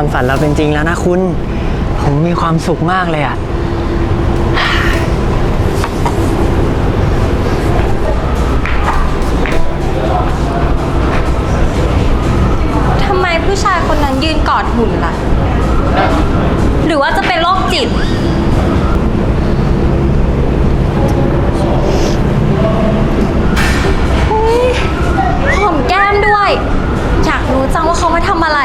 ความฝันเราเป็นจริงแล้วนะคุณ ผมมีความสุขมากเลยอะทำไมผู้ชายคนนั้นยืนกอดหุ่นล่ะ หรือว่าจะเป็นโรคจิต อุ๊ยหอมแก้มด้วย อยากรู้จังว่าเขามาทำอะไร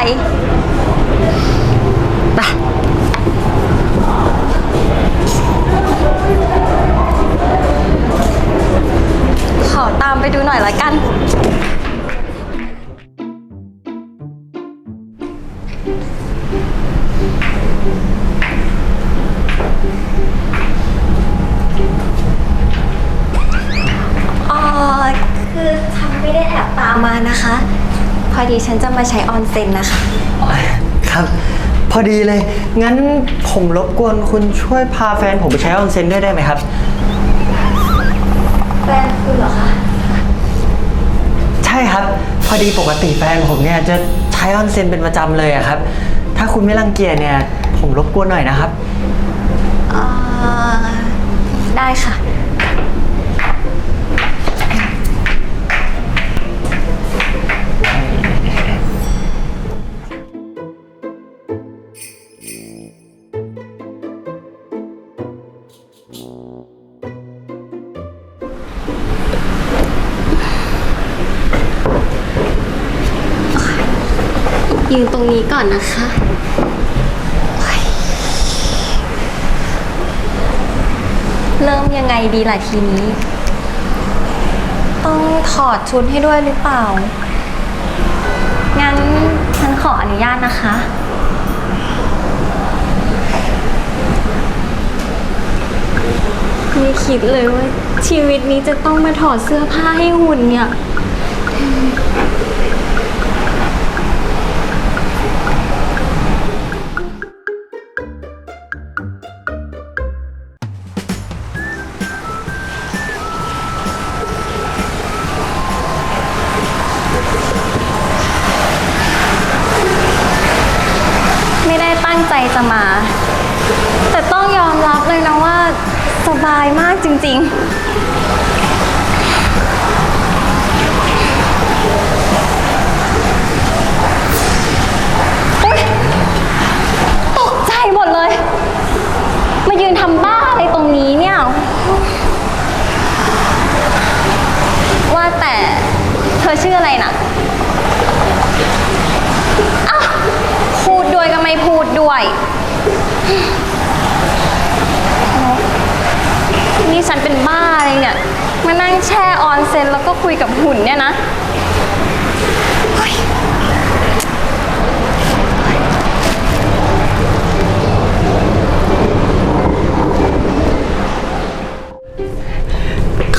ไปดูหน่อยละกัน อ๋อ คือฉันไม่ได้แอบตามมานะคะ พอดีฉันจะมาใช้ออนเซ็นนะคะ ครับ พอดีเลย งั้นผมรบกวนคุณช่วยพาแฟนผมไปใช้ออนเซ็นด้วยได้ไหมครับ แฟนคุณเหรอคะใช่ครับ พอดีปกติแฟนผมเนี่ยจะใช้ออนเซ็นเป็นประจำเลยอะครับ ถ้าคุณไม่รังเกียจเนี่ย ผมรบกวนหน่อยนะครับอ่าได้ค่ะ ยืนตรงนี้ก่อนนะคะเริ่มยังไงดีล่ะทีนี้ ต้องถอดชุดให้ด้วยหรือเปล่า งั้นฉันขออนุญาตนะคะ ไม่คิดเลยว่าชีวิตนี้จะต้องมาถอดเสื้อผ้าให้หุ่นเนี่ย จจะมา แต่ต้องยอมรับเลยนะว่า สบายมากจริง ๆ อุ๊ยตกใจหมดเลย มายืนทำบ้าอะไรตรงนี้เนี่ย ว่าแต่เธอชื่ออะไรนะ ไม่พูดด้วย นี่ฉันเป็นบ้าอะไรเนี่ย มานั่งแช่ออนเซ็นแล้วก็คุยกับหุ่นเนี่ยนะเฮ้ย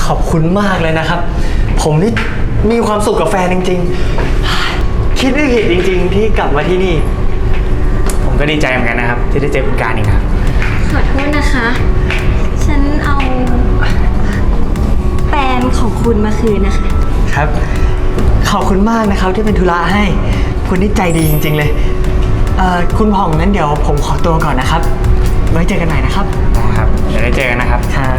ขอบคุณมากเลยนะครับ ผมนี่มีความสุขกับแฟนจริง ๆ คิดไม่ผิดจริง ๆ ที่กลับมาที่นี่ ก็ดีใจเหมือนกันนะครับ ที่ได้เจอคุณการอีกครับ ขอโทษนะคะ ฉันเอาแฟนของคุณมาคืนนะคะ ครับ ขอบคุณมากนะครับที่เป็นธุระให้ คุณนี่ใจดีจริง ๆ เลยเอ่อคุณผ่องนั้นเดี๋ยวผมขอตัวก่อนนะครับ ไว้เจอกันใหม่นะครับ ครับ เดี๋ยวได้เจอกันนะครับ ครับ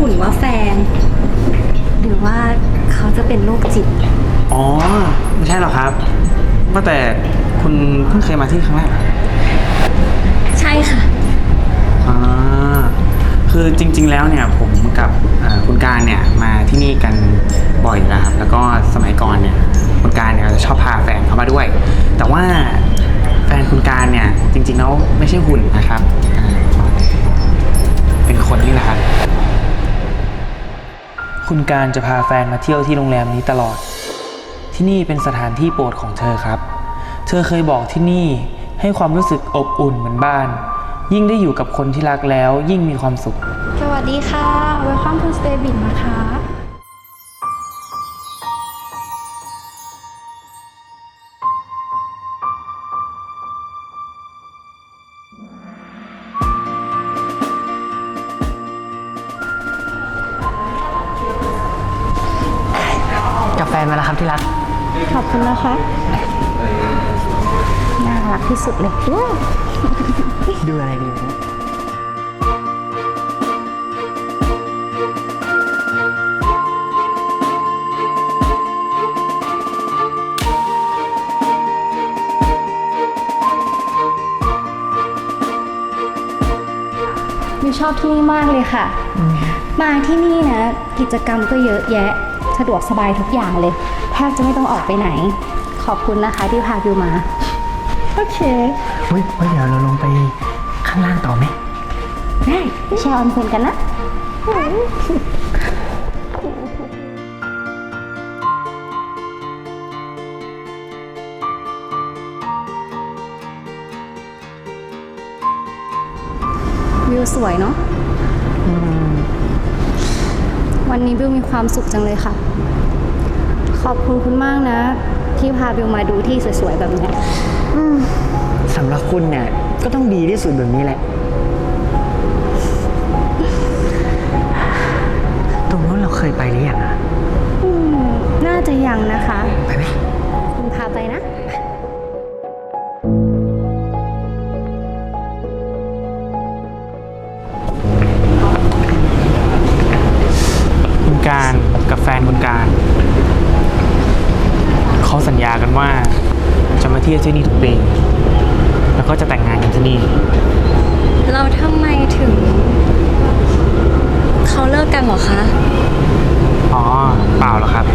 หุ่นว่าแฟน หรือว่าเขาจะเป็นโรคจิต อ๋อ ไม่ใช่หรอกครับว่าแต่คุณเพิ่งเคยมาที่ครั้งแรกเหรอใช่ค่ะ อ่าคือจริง ๆ แล้วเนี่ยผมกับเอ่อคุณการเนี่ยมาที่นี่กันบ่อยอยู่แล้วครับแล้วก็สมัยก่อนเนี่ยคุณการเนี่ยจะชอบพาแฟนเข้ามาด้วย แต่ว่าแฟนคุณการเนี่ยจริง ๆ แล้วไม่ใช่หุ่นนะครับอ่าเป็นคนนี่แหละครับ คุณการจะพาแฟนมาเที่ยวที่โรงแรมนี้ตลอด ที่นี่เป็นสถานที่โปรดของเธอครับ เธอเคยบอกที่นี่ให้ความรู้สึกอบอุ่นเหมือนบ้าน ยิ่งได้อยู่กับคนที่รักแล้วยิ่งมีความสุข สวัสดีค่ะ Welcome to Stay Big นะคะ มาแล้วครับที่รัก ขอบคุณนะคะ น่ารักที่สุดเลยว้าวดูอะไรดีนะมิวชอบที่นี่มากเลยค่ะ มาที่นี่นะ กิจกรรมก็เยอะแยะ สะดวกสบายทุกอย่างเลย แทบจะไม่ต้องออกไปไหน ขอบคุณนะคะที่พาบิวมา โอเคเฮ้ยเฮ้ยเดี๋ยวเราลงไปข้างล่างต่อไหม ได้แชร์ออนเซ็นกันนะ วิวสวยเนาะ วันนี้บิวมีความสุขจังเลยค่ะ ขอบคุณคุณมากนะ ที่พาบิวมาดูที่สวยๆแบบเนี้ยสำหรับคุณเนี่ยก็ต้องดีที่สุดแบบนี้แหละ ตรงนู้นเราเคยไปหรือยังอะอืมน่าจะยังนะคะ เที่ยวที่นี่ทุกปีแล้วก็จะแต่งงานกันที่นี่ เราทำไมถึง เขาเลิกกันเหรอคะ อ๋อเปล่าหรอกครับ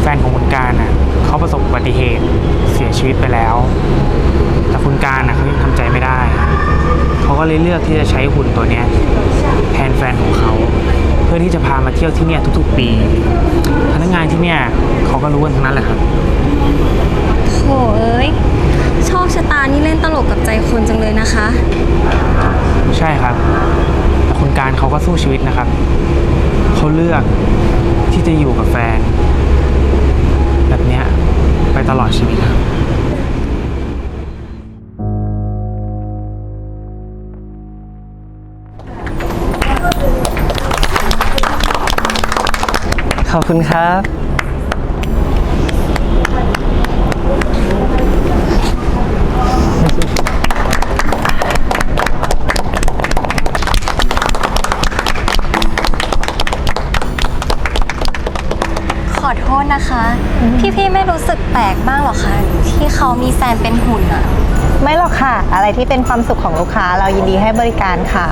แฟนของคุณการน่ะเขาประสบอุบัติเหตุเสียชีวิตไปแล้ว แต่คุณการน่ะเขายังทำใจไม่ได้ เขาก็เลยเลือกที่จะใช้หุ่นตัวเนี้ยแทนแฟนของเขาเพื่อที่จะพามาเที่ยวที่เนี่ยทุกๆ ปี พนักงานที่เนี่ยเขาก็รู้กันทั้งนั้นแหละครับ โหเอ้ยโชคชะตานี่เล่นตลกกับใจคนจังเลยนะคะ ใช่ครับแต่คุณการเขาก็สู้ชีวิตนะครับ เขาเลือกที่จะอยู่กับแฟน แบบเนี้ยไปตลอดชีวิตครับ ขอบคุณครับ ขอโทษนะคะ พี่ๆไม่รู้สึกแปลกบ้างเหรอคะที่เขามีแฟนเป็นหุ่นอะไม่หรอกค่ะ อะไรที่เป็นความสุขของลูกค้าเรายินดีให้บริการค่ะ